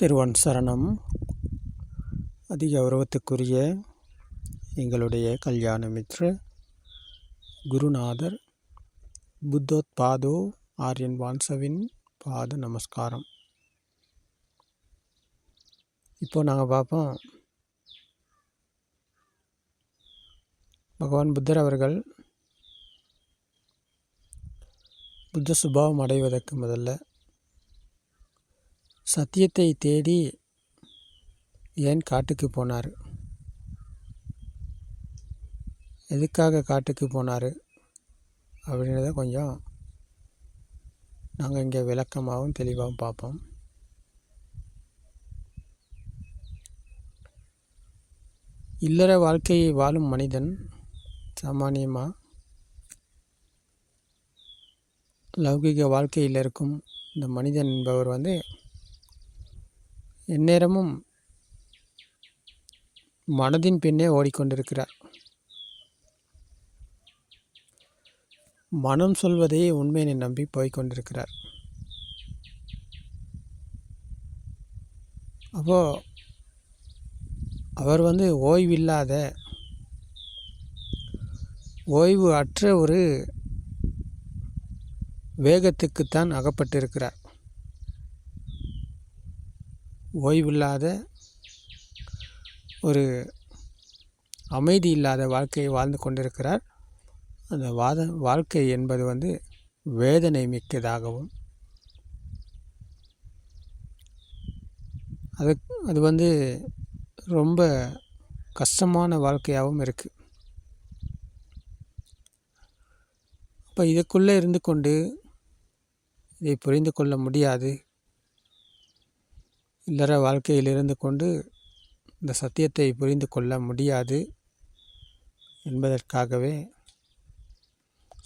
திருவன் சரணம். அதிக கௌரவத்துக்குரிய எங்களுடைய கல்யாண மித்ர குருநாதர் புத்தோத்பாதோ ஆரியன் வான்சவின் பாத நமஸ்காரம். இப்போ நாங்கள் பார்ப்போம் பகவான் புத்தர் அவர்கள் புத்த சுபாவம் அடைவதற்கு முதல்ல சத்தியத்தை தேடி ஏன் காட்டுக்கு போனார்? எதுக்காக காட்டுக்கு போனார்? அப்படின்றத கொஞ்சம் நாங்கள் இங்கே விளக்கமாகவும் தெளிவாகவும் பார்ப்போம். இல்லற வாழ்க்கையை வாழும் மனிதன் சாமானியமாக லௌகிக வாழ்க்கையில் இருக்கும் இந்த மனிதன் என்பவர் வந்து எந்நேரமும் மனதின் பின்னே ஓடிக்கொண்டிருக்கிறார். மனம் சொல்வதையே உண்மையை நம்பி போய்கொண்டிருக்கிறார் அப்போது அவர் வந்து ஓய்வில்லாத ஓய்வு அற்ற ஒரு வேகத்துக்குத்தான் அகப்பட்டிருக்கிறார். ஓய்வில்லாத ஒரு அமைதி இல்லாத வாழ்க்கையை வாழ்ந்து கொண்டிருக்கிறார். அந்த வாத வாழ்க்கை என்பது வந்து வேதனை மிக்கதாகவும் அது அது வந்து ரொம்ப கஷ்டமான வாழ்க்கையாகவும் இருக்குது அப்போ இதுக்குள்ளே இருந்து கொண்டு இதை புரிந்து கொள்ள முடியாது. இல்லற வாழ்க்கையில் இருந்து கொண்டு இந்த சத்தியத்தை புரிந்து கொள்ள முடியாது என்பதற்காகவே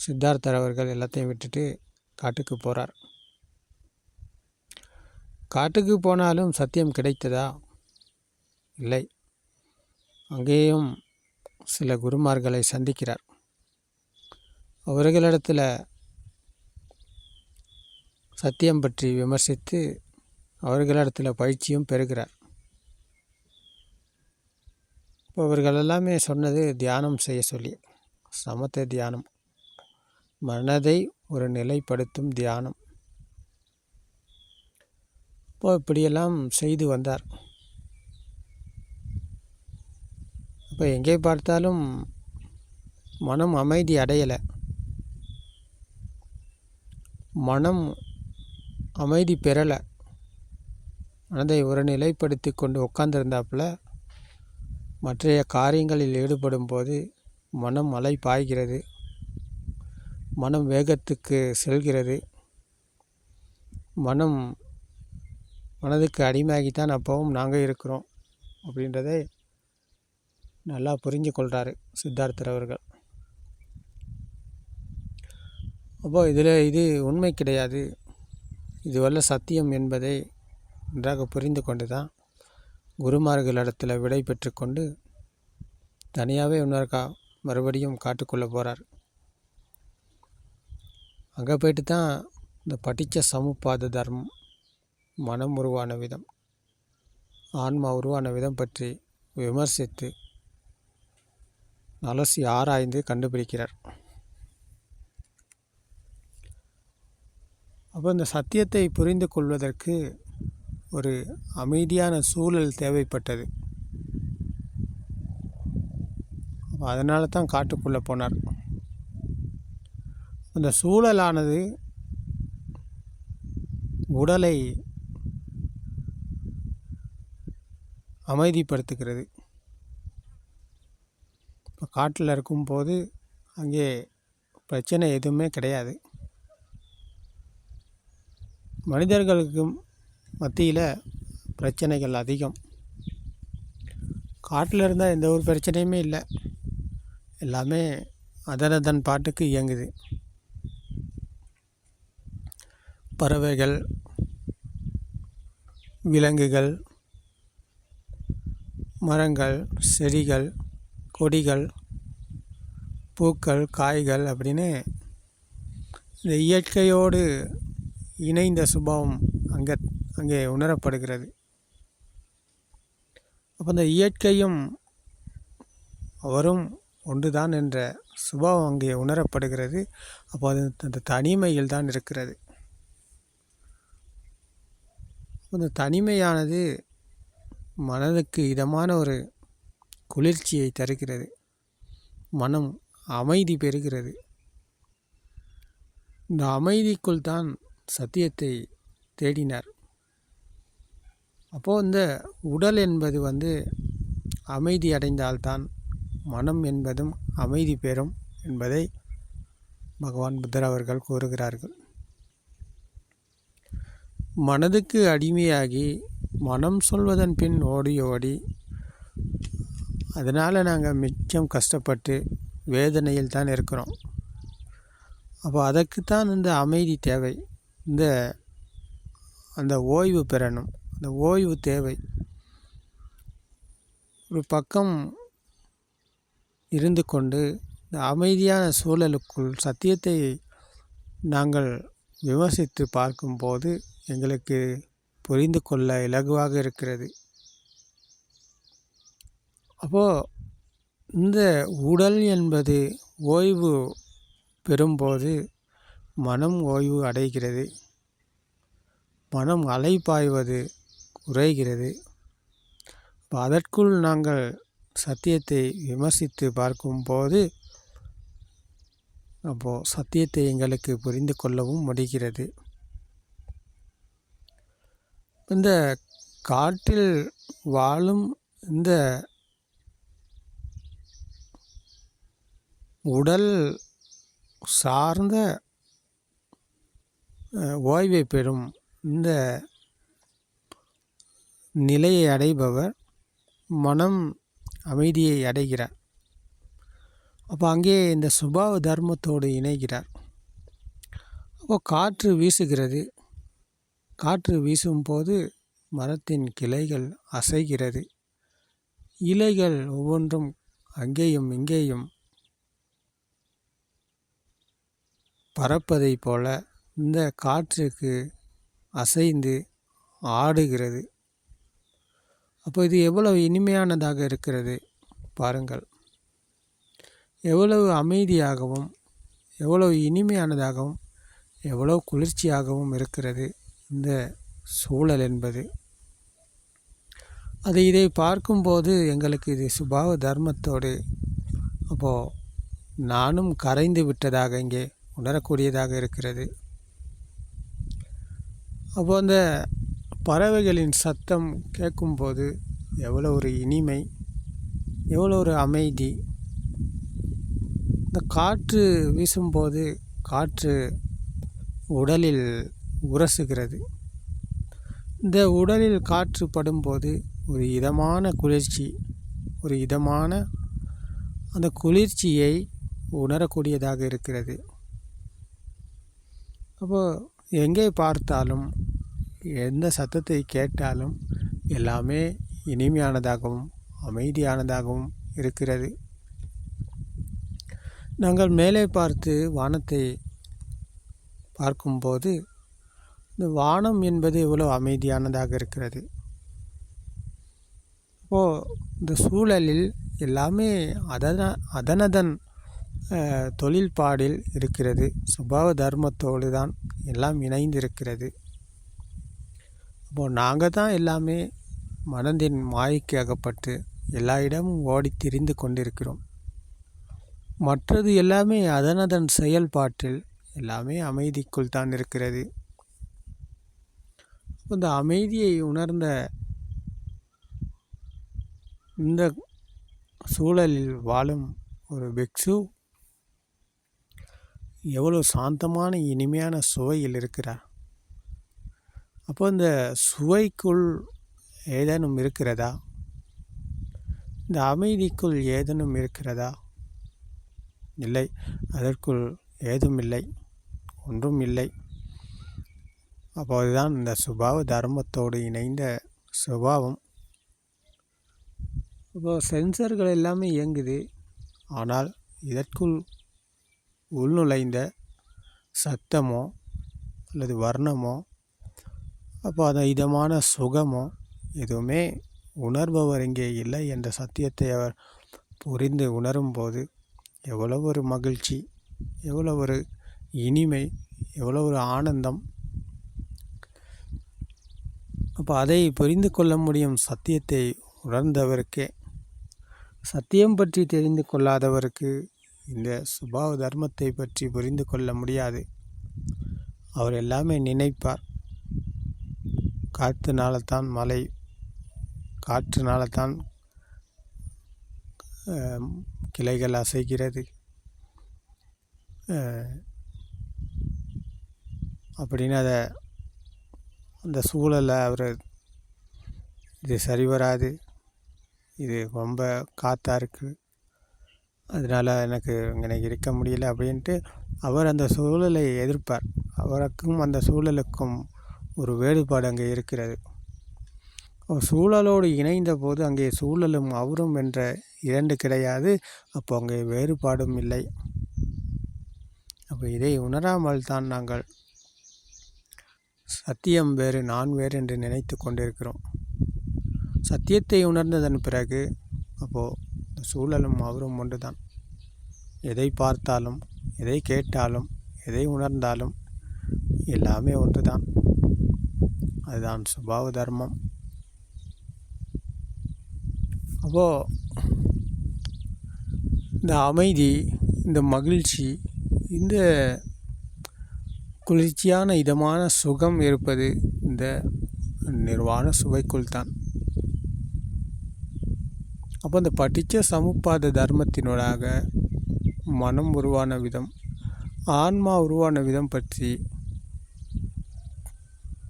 சித்தார்த்தர் அவர்கள் எல்லாத்தையும் விட்டுட்டு காட்டுக்கு போகிறார் காட்டுக்கு போனாலும் சத்தியம் கிடைத்ததா? இல்லை. அங்கேயும் சில குருமார்களை சந்திக்கிறார். அவர்களிடத்தில் சத்தியம் பற்றி விமர்சித்து அவர்களிடத்தில் பயிற்சியும் பெறுகிறார். இப்போ அவர்கள் எல்லாமே சொன்னது தியானம் செய்ய சொல்லி சமத்த தியானம். மனதை ஒரு நிலைப்படுத்தும் தியானம். இப்போ இப்படியெல்லாம் செய்து வந்தார். இப்போ எங்கே பார்த்தாலும் மனம் அமைதி அடையலை. மனம் அமைதி பெறலை. மனதை ஒரு நிலைப்படுத்தி கொண்டு உட்காந்துருந்தாப்புல மற்றைய காரியங்களில் ஈடுபடும் போது மனம் அலை பாய்கிறது. மனம் வேகத்துக்கு செல்கிறது. மனம் மனதுக்கு அடிமையாகித்தான் அப்போவும் நாங்கள் இருக்கிறோம் அப்படின்றதை நல்லா புரிஞ்சு கொள்கிறாரு சித்தார்த்தர் அவர்கள். அப்போது இதில் இது உண்மை கிடையாது. இதுவல்ல சத்தியம் என்பதை நன்றாக புரிந்து கொண்டு தான் குருமார்களிடத்தில் விடை பெற்றுக்கொண்டு தனியாகவே இன்னொருக்கா மறுபடியும் காட்டுக்குள்ளே போகிறார் அங்கே போயிட்டு தான் இந்த படித்த சமுப்பாத தர்மம் மனம் உருவான விதம் ஆன்மா உருவான விதம் பற்றி விமர்சித்து அலசி ஆராய்ந்து கண்டுபிடிக்கிறார். அப்போ இந்த சத்தியத்தை புரிந்து கொள்வதற்கு ஒரு அமைதியான சூழல் தேவைப்பட்டது. அதனால தான் காட்டுக்குள்ளே போனார். அந்த சூழலானது உடலை அமைதிப்படுத்துகிறது. இப்போ காட்டில் இருக்கும்போது அங்கே பிரச்சனை எதுவுமே கிடையாது. மனிதர்களுக்கும் மத்தியில் பிரச்சனைகள் அதிகம். காட்டில் இருந்தால் எந்த ஒரு பிரச்சனையுமே இல்லை. எல்லாமே அதனதன் பாட்டுக்கு இயங்குது. பறவைகள் விலங்குகள் மரங்கள் செடிகள் கொடிகள் பூக்கள் காய்கள் அப்படின்னு இந்த இயற்கையோடு இணைந்த சுபாவம் அங்கே அங்கே உணரப்படுகிறது. அப்போ இந்த இயற்கையும் அவரும் ஒன்றுதான் என்ற சுபாவம் அங்கே உணரப்படுகிறது. அப்போ அது அந்த தனிமையில் தான் இருக்கிறது. அந்த தனிமையானது மனதுக்கு இதமான ஒரு குளிர்ச்சியை தருகிறது. மனம் அமைதி பெறுகிறது. இந்த அமைதிக்குள் தான் சத்தியத்தை தேடினார். அப்போது இந்த உடல் என்பது வந்து அமைதி அடைந்தால்தான் மனம் என்பதும் அமைதி பெறும் என்பதை பகவான் புத்தர் அவர்கள் கூறுகிறார்கள். மனதுக்கு அடிமையாகி மனம் சொல்வதன் பின் ஓடி ஓடி அதனால் நாங்கள் மிச்சம் கஷ்டப்பட்டு வேதனையில் தான் இருக்கிறோம். அப்போ அதற்குத்தான் இந்த அமைதி தேவை. இந்த அந்த ஓய்வு பெறணும். அந்த ஓய்வு தேவை. ஒரு பக்கம் இருந்து கொண்டு இந்த அமைதியான சூழலுக்குள் சத்தியத்தை நாங்கள் விமர்சித்து பார்க்கும்போது எங்களுக்கு புரிந்து கொள்ள இலகுவாக இருக்கிறது. அப்போது இந்த உடல் என்பது ஓய்வு பெறும்போது மனம் ஓய்வு அடைகிறது. மனம் அலைப்பாய்வது உரைகிறது. இப்போ அதற்குள் நாங்கள் சத்தியத்தை விமர்சித்து பார்க்கும்போது அப்போது சத்தியத்தை எங்களுக்கு புரிந்து கொள்ளவும் முடிகிறது. இந்த காட்டில் வாழும் இந்த உடல் சார்ந்த ஓய்வை பெறும் இந்த நிலையை அடைபவர் மனம் அமைதியை அடைகிறார். அப்போ அங்கே இந்த சுபாவ தர்மத்தோடு இணைகிறார். அப்போ காற்று வீசுகிறது. காற்று வீசும்போது மரத்தின் கிளைகள் அசைகிறது. இலைகள் ஒவ்வொன்றும் அங்கேயும் இங்கேயும் பறப்பதைப் போல இந்த காற்றுக்கு அசைந்து ஆடுகிறது. அப்போ இது எவ்வளவு இனிமையானதாக இருக்கிறது? பாருங்கள். எவ்வளவு அமைதியாகவும் எவ்வளவு இனிமையானதாகவும் எவ்வளவு குளிர்ச்சியாகவும் இருக்கிறது இந்த சூழல் என்பது. அது இதை பார்க்கும்போது எங்களுக்கு இது சுபாவ தர்மத்தோடு அப்போது நானும் கரைந்து விட்டதாக இங்கே உணரக்கூடியதாக இருக்கிறது. அப்போது அந்த பறவைகளின் சத்தம் கேட்கும்போது எவ்வளோ ஒரு இனிமை எவ்வளோ ஒரு அமைதி. இந்த காற்று வீசும்போது காற்று உடலில் உரசுகிறது. இந்த உடலில் காற்று படும்போது ஒரு இதமான குளிர்ச்சி ஒரு இதமான அந்த குளிர்ச்சியை உணரக்கூடியதாக இருக்கிறது. அப்போது எங்கே பார்த்தாலும் எந்த சத்தத்தை கேட்டாலும் எல்லாமே இனிமையானதாகவும் அமைதியானதாகவும் இருக்கிறது. நாங்கள் மேலே பார்த்து வானத்தை பார்க்கும்போது இந்த வானம் என்பது இவ்வளோ அமைதியானதாக இருக்கிறது. இப்போது இந்த சூழலில் எல்லாமே அதன அதனதன் தொழில்பாடில் இருக்கிறது. சுபாவ தர்மத்தோடு தான் எல்லாம் இணைந்திருக்கிறது. அப்போது நாங்கள் தான் எல்லாமே மனதின் மாய்க்கு அகப்பட்டு எல்லா இடமும் ஓடி திரிந்து கொண்டிருக்கிறோம். மற்றது எல்லாமே அதனதன் செயல்பாட்டில் எல்லாமே அமைதிக்குள் தான் இருக்கிறது. இந்த அமைதியை உணர்ந்த இந்த சூழலில் வாழும் ஒரு பிக்ஷு எவ்வளோ சாந்தமான இனிமையான சுவையில் இருக்கிறார். அப்போ இந்த சுவைக்குள் ஏதேனும் இருக்கிறதா? இந்த அமைதிக்குள் ஏதேனும் இருக்கிறதா? இல்லை அதற்குள் ஏதும் இல்லை ஒன்றும் இல்லை. அப்போதுதான் இந்த சுபாவ தர்மத்தோடு இணைந்த சுபாவம். இப்போ சென்சர்கள் எல்லாமே இயங்குது. ஆனால் இதற்குள் உள்நுழைந்த சத்தமோ அல்லது வர்ணமோ அப்போ அந்த இதமான சுகமோ எதுவுமே உணர்பவர் இங்கே இல்லை என்ற சத்தியத்தை அவர் புரிந்து உணரும்போது எவ்வளோ ஒரு மகிழ்ச்சி எவ்வளோ ஒரு இனிமை எவ்வளோ ஒரு ஆனந்தம். அப்போ அதை புரிந்து கொள்ள முடியும் சத்தியத்தை உணர்ந்தவருக்கே. சத்தியம் பற்றி தெரிந்து கொள்ளாதவருக்கு இந்த சுபாவ தர்மத்தை பற்றி புரிந்து கொள்ள முடியாது. அவர் எல்லாமே நினைப்பார். காற்றுனால தான் மழை காற்றுனால தான் கிளைகள் அசைக்கிறது அப்படின்னு அதை அந்த சூழலை அவர் இது சரி வராது. இது ரொம்ப காற்றா இருக்குது அதனால் எனக்கு எனக்கு இருக்க முடியல அப்படின்ட்டு அவர் அந்த சூழலை எதிர்ப்பார். அவருக்கும் அந்த சூழலுக்கும் ஒரு வேறுபாடு அங்கே இருக்கிறது. சூழலோடு இணைந்த போது அங்கே சூழலும் அவரும் என்ற இரண்டு கிடையாது. அப்போ அங்கே வேறுபாடும் இல்லை. அப்போ இதை உணராமல் தான் நாங்கள் சத்தியம் வேறு நான் வேறு என்று நினைத்து கொண்டிருக்கிறோம். சத்தியத்தை உணர்ந்ததன் பிறகு அப்போது சூழலும் அவரும் ஒன்றுதான். எதை பார்த்தாலும் எதை கேட்டாலும் எதை உணர்ந்தாலும் எல்லாமே ஒன்று தான் அதுதான் சுபாவ தர்மம். அப்போது இந்த அமைதி இந்த மகிழ்ச்சி இந்த குளிர்ச்சியான இதமான சுகம் இருப்பது இந்த நிர்வாண சுவைக்குள் தான். அப்போ இந்த படித்த சமுப்பாத தர்மத்தினூடாக மனம் உருவான விதம் ஆன்மா உருவான விதம் பற்றி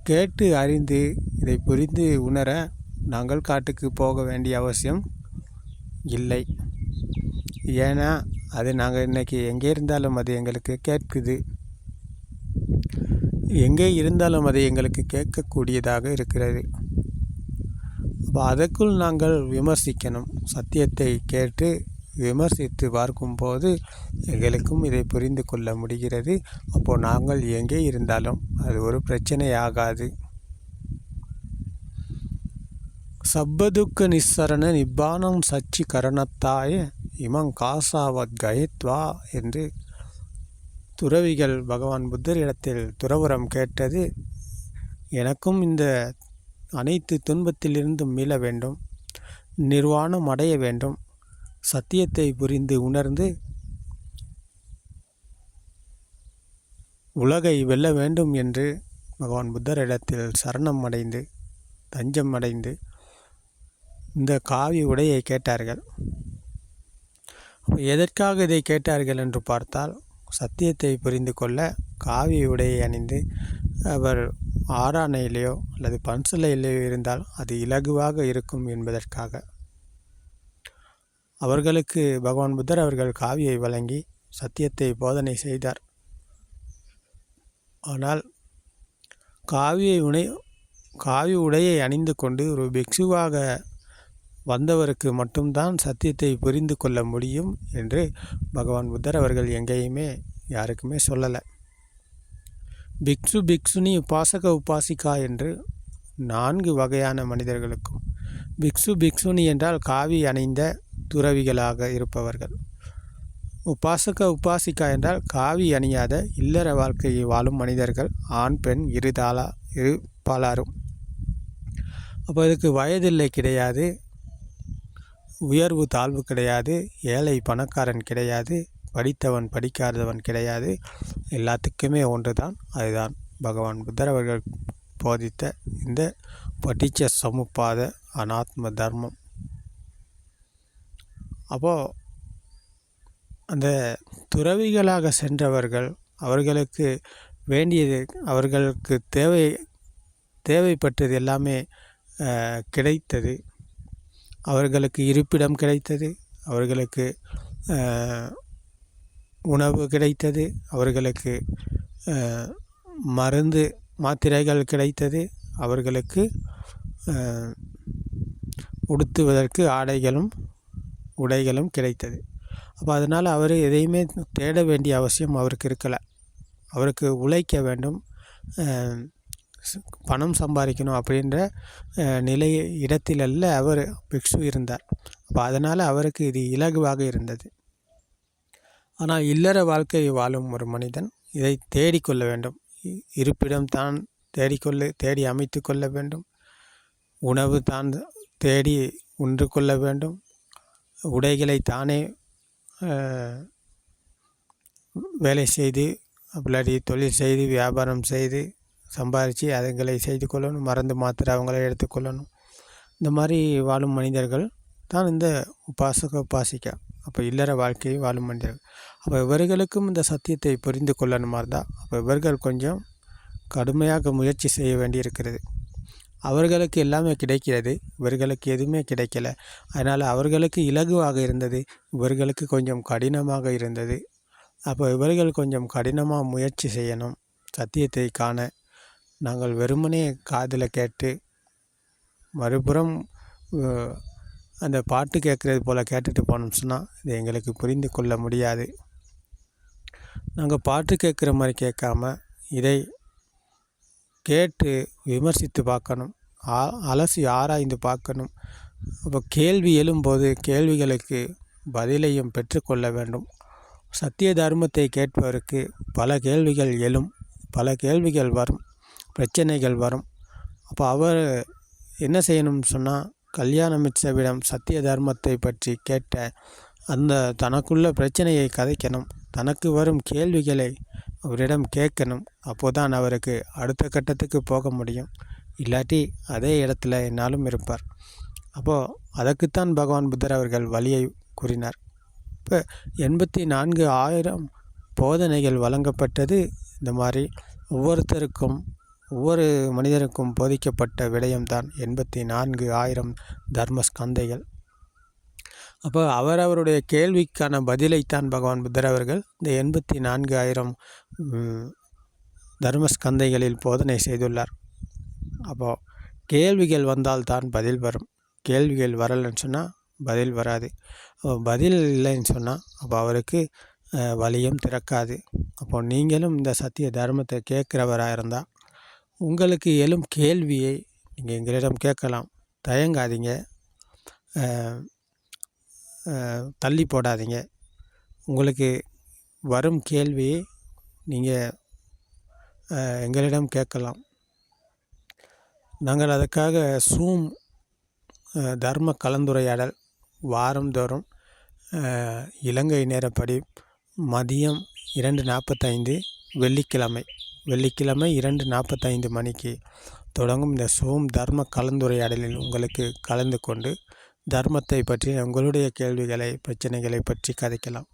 கேட்டு அறிந்து இதை புரிந்து உணர நாங்கள் காட்டுக்கு போக வேண்டிய அவசியம் இல்லை. ஏன்னா அது நாங்கள் இன்றைக்கி எங்கே இருந்தாலும் அது எங்களுக்கு கேட்குது. எங்கே இருந்தாலும் அது எங்களுக்கு கேட்கக்கூடியதாக இருக்கிறது. அப்போ அதற்குள் நாங்கள் விமர்சிக்கணும். சத்தியத்தை கேட்டு விமர்சித்து பார்க்கும்போது எங்களுக்கும் இதை புரிந்து கொள்ள முடிகிறது. அப்போது நாங்கள் எங்கே இருந்தாலும் அது ஒரு பிரச்சனை ஆகாது சப்பதுக்க நிஸ்ஸரண நிப்பானம் சச்சி கரணத்தாய இமங் காசாவத் கயத்வா என்று துறவிகள் பகவான் புத்தரிடத்தில் துறவரம் கேட்டது எனக்கும் இந்த அனைத்து துன்பத்திலிருந்தும் மீள வேண்டும். நிர்வாணம் அடைய வேண்டும். சத்தியத்தை புரிந்து உணர்ந்து உலகை வெல்ல வேண்டும் என்று பகவான் புத்தரிடத்தில் சரணம் அடைந்து தஞ்சம் அடைந்து இந்த காவி உடையை கேட்டார்கள். எதற்காக இதை கேட்டார்கள் என்று பார்த்தால் சத்தியத்தை புரிந்து கொள்ள காவி உடையை அணிந்து அவர் ஆராணையிலேயோ அல்லது பன்சலையிலேயோ இருந்தால் அது இலகுவாக இருக்கும் என்பதற்காக. அவர்களுக்கு பகவான் புத்தர் அவர்கள் காவியை வழங்கி சத்தியத்தை போதனை செய்தார். ஆனால் காவியை உணை காவி உடையை அணிந்து கொண்டு ஒரு பிக்ஷுவாக வந்தவருக்கு மட்டும்தான் சத்தியத்தை புரிந்து கொள்ள முடியும் என்று பகவான் புத்தர் அவர்கள் எங்கேயுமே யாருக்குமே சொல்லலை. பிக்ஷு பிக்ஷுனி உபாசக உபாசிகா என்று நான்கு வகையான மனிதர்களுக்கும் பிக்ஷு பிக்ஷுனி என்றால் காவி அணிந்த துறவிகளாக இருப்பவர்கள். உபாசக உபாசிக்கா என்றால் காவி அணியாத இல்லற வாழ்க்கையை வாழும் மனிதர்கள் ஆண் பெண் இருதாளா இரு பலரும் அப்போ இதுக்கு வயதில்லை கிடையாது உயர்வு தாழ்வு கிடையாது ஏழை பணக்காரன் கிடையாது படித்தவன் படிக்காதவன் கிடையாது எல்லாத்துக்குமே ஒன்று தான் அதுதான் பகவான் புத்தர் அவர்கள் போதித்த இந்த படிச்ச சமுப்பாத அனாத்ம தர்மம். அப்போது அந்த துறவிகளாக சென்றவர்கள் அவர்களுக்கு வேண்டியது அவர்களுக்கு தேவை தேவைப்பட்டது எல்லாமே கிடைத்தது. அவர்களுக்கு இருப்பிடம் கிடைத்தது அவர்களுக்கு உணவு கிடைத்தது அவர்களுக்கு மருந்து மாத்திரைகள் கிடைத்தது அவர்களுக்கு உடுத்துவதற்கு ஆடைகளும் உடைகளும் கிடைத்தது. அப்போ அதனால் அவர் எதையுமே தேட வேண்டிய அவசியம் அவருக்கு இருக்கலை. அவருக்கு உழைக்க வேண்டும். பணம் சம்பாதிக்கணும் அப்படின்ற நிலை இடத்தில் அல்ல அவர் பிக்ஷு இருந்தார். அப்போ அதனால் அவருக்கு இது இலகுவாக இருந்தது. ஆனால் இல்லற வாழ்க்கை வாழும் ஒரு மனிதன் இதை தேடிக்கொள்ள வேண்டும். இருப்பிடம் தான் தேடிக்கொள்ள தேடி அமைத்து கொள்ள வேண்டும். உணவு தான் தேடி உண்டு கொள்ள வேண்டும். உடைகளை தானே வேலை செய்து அப்படி தொழில் செய்து வியாபாரம் செய்து சம்பாரித்து அதுங்களை செய்து கொள்ளணும் மருந்து மாத்திரை அவங்களை எடுத்துக்கொள்ளணும் இந்த மாதிரி வாழும் மனிதர்கள் தான் இந்த உபாசக உபாசிக்க அப்போ இல்லற வாழ்க்கையை வாழும் மனிதர்கள். அப்போ இவர்களுக்கும் இந்த சத்தியத்தை புரிந்து கொள்ளணுமா இருந்தால் அப்போ இவர்கள் கொஞ்சம் கடுமையாக முயற்சி செய்ய வேண்டியிருக்கிறது. அவர்களுக்கு எல்லாமே கிடைக்கிறது. இவர்களுக்கு எதுவுமே கிடைக்கல. அதனால் அவர்களுக்கு இலகுவாக இருந்தது. இவர்களுக்கு கொஞ்சம் கடினமாக இருந்தது. அப்போ இவர்கள் கொஞ்சம் கடினமாக முயற்சி செய்யணும். சத்தியத்தை காண நாங்கள் வெறுமனே காதில் கேட்டு மறுபுறம் அந்த பாட்டு கேட்குறது போல் கேட்டுட்டு போனோம்னு சொன்னால் இது எங்களுக்கு புரிந்து கொள்ள முடியாது. நாங்கள் பாட்டு கேட்குற மாதிரி கேட்காம இதை கேட்டு விமர்சித்து பார்க்கணும். அலசி ஆராய்ந்து பார்க்கணும். அப்போ கேள்வி எழும்போது கேள்விகளுக்கு பதிலையும் பெற்றுக்கொள்ள வேண்டும். சத்திய தர்மத்தை கேட்பவருக்கு பல கேள்விகள் எழும் பல கேள்விகள் வரும் பிரச்சனைகள் வரும். அப்போ அவர் என்ன செய்யணும்னு சொன்னால் கல்யாண மிச்சவிடம் சத்திய தர்மத்தை பற்றி கேட்ட அந்த தனக்குள்ள பிரச்சனையை கதைக்கணும். தனக்கு வரும் கேள்விகளை அவரிடம் கேட்கணும். அப்போதான் அவருக்கு அடுத்த கட்டத்துக்கு போக முடியும். இல்லாட்டி அதே இடத்துல என்னாலும் இருப்பார். அப்போது அதற்குத்தான் பகவான் புத்தர் அவர்கள் வழியை கூறினார். இப்போ எண்பத்தி நான்கு ஆயிரம் போதனைகள் வழங்கப்பட்டது இந்த மாதிரி ஒவ்வொருத்தருக்கும் ஒவ்வொரு மனிதருக்கும் போதிக்கப்பட்ட விடயம்தான் எண்பத்தி நான்கு ஆயிரம் தர்மஸ்கந்தைகள் அப்போ அவரவருடைய கேள்விக்கான பதிலைத்தான் பகவான் புத்தர் அவர்கள் இந்த எண்பத்தி நான்கு ஆயிரம் தர்மஸ்கந்தைகளில் போதனை செய்துள்ளார். அப்போது கேள்விகள் வந்தால் தான் பதில் வரும். கேள்விகள் வரலைன்னு சொன்னால் பதில் வராது. அப்போ பதில் இல்லைன்னு சொன்னால் அப்போ அவருக்கு வழியும் திறக்காது. அப்போ நீங்களும் இந்த சத்திய தர்மத்தை கேட்குறவராக இருந்தால் உங்களுக்கு எழும் கேள்வியை நீங்கள் எங்களிடம் கேட்கலாம். தயங்காதீங்க. தள்ளி போடாதீங்க. உங்களுக்கு வரும் கேள்வியை நீங்கள் எங்களிடம் கேட்கலாம். நாங்கள் அதுக்காக சூம் தர்ம கலந்துரையாடல் வாரந்தோறும் இலங்கை நேரப்படி மதியம் இரண்டு நாற்பத்தைந்து வெள்ளிக்கிழமை வெள்ளிக்கிழமை இரண்டு நாற்பத்தைந்து மணிக்கு தொடங்கும் இந்த சோம் தர்ம கலந்துரையாடலில் உங்களுக்கு கலந்து கொண்டு தர்மத்தை பற்றி உங்களுடைய கேள்விகளை பிரச்சனைகளை பற்றி கதைக்கலாம்.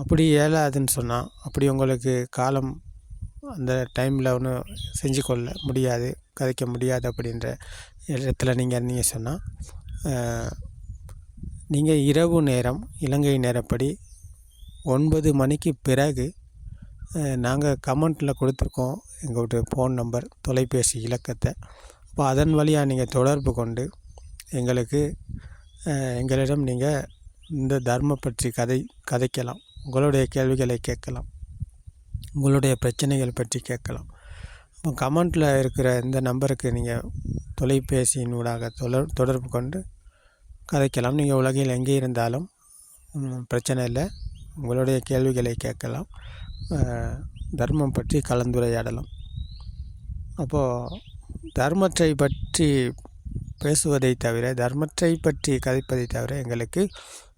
அப்படி ஏழாதுன்னு சொன்னால் அப்படி உங்களுக்கு காலம் அந்த டைமில் ஒன்றும் செஞ்சு கொள்ள முடியாது கதைக்க முடியாது அப்படின்ற இடத்துல நீங்கள் நீங்கள் சொன்னால் நீங்கள் இரவு நேரம் இலங்கை நேரப்படி ஒன்பது மணிக்கு பிறகு நாங்கள் கமெண்ட்டில் கொடுத்துருக்கோம் எங்கள்கிட்ட ஃபோன் நம்பர் தொலைபேசி இலக்கத்தை. அப்போ அதன் வழியாக நீங்கள் தொடர்பு கொண்டு எங்களுக்கு எங்களிடம் நீங்கள் இந்த தர்ம பற்றி கதை கதைக்கலாம். உங்களுடைய கேள்விகளை கேட்கலாம். உங்களுடைய பிரச்சனைகள் பற்றி கேட்கலாம். இப்போ கமெண்ட்டில் இருக்கிற இந்த நம்பருக்கு நீங்கள் தொலைபேசியின் ஊடாக தொடர் தொடர்பு கொண்டு கதைக்கலாம். நீங்கள் உலகில் எங்கே இருந்தாலும் பிரச்சனை இல்லை. உங்களுடைய கேள்விகளை கேட்கலாம். தர்மம் பற்றி கலந்துரையாடலாம். அப்போது தர்மத்தை பற்றி பேசுவதை தவிர தர்மத்தை பற்றி கதைப்பதை தவிர எங்களுக்கு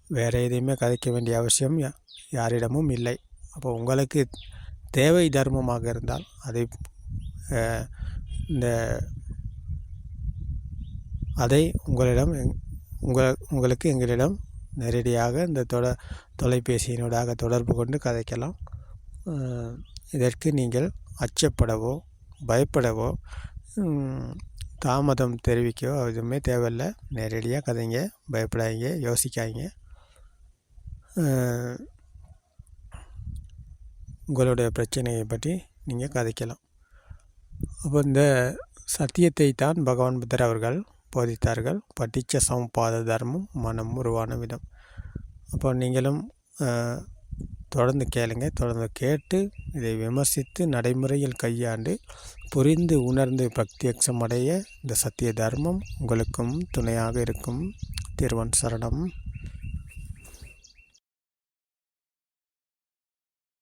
வேறு எதையுமே கதைக்க வேண்டிய அவசியம் யா- யாரிடமும் இல்லை. அப்போ உங்களுக்கு தேவை தர்மமாக இருந்தால் அதை இந்த அதை உங்களிடம் எங்- உங்கள் உங்களுக்கு எங்களிடம் நேரடியாக இந்த தொட தொலைபேசியினூடாக தொடர்பு கொண்டு கதைக்கலாம். இதற்கு நீங்கள் அச்சப்படவோ பயப்படவோ தாமதம் தெரிவிக்கோ எதுவுமே தேவையில்லை. நேரடியாக கதைங்க பயப்படாதீங்க யோசிக்காதீங்க. உங்களுடைய பிரச்சனையை பற்றி நீங்கள் கதைக்கலாம். அப்போ இந்த சத்தியத்தை தான் பகவான் புத்தர் அவர்கள் போதித்தார்கள். பட்டிச்ச சமபாத தர்மம் மனம் உருவான விதம். அப்போ நீங்களும் தொடர்ந்து கேளுங்க. தொடர்ந்து கேட்டு இதை விமர்சித்து நடைமுறையில் கையாண்டு புரிந்து உணர்ந்து பக்தியக்ஷம் அடைய இந்த சத்திய தர்மம் உங்களுக்கும் துணையாக இருக்கும். திருவன் சரணம்.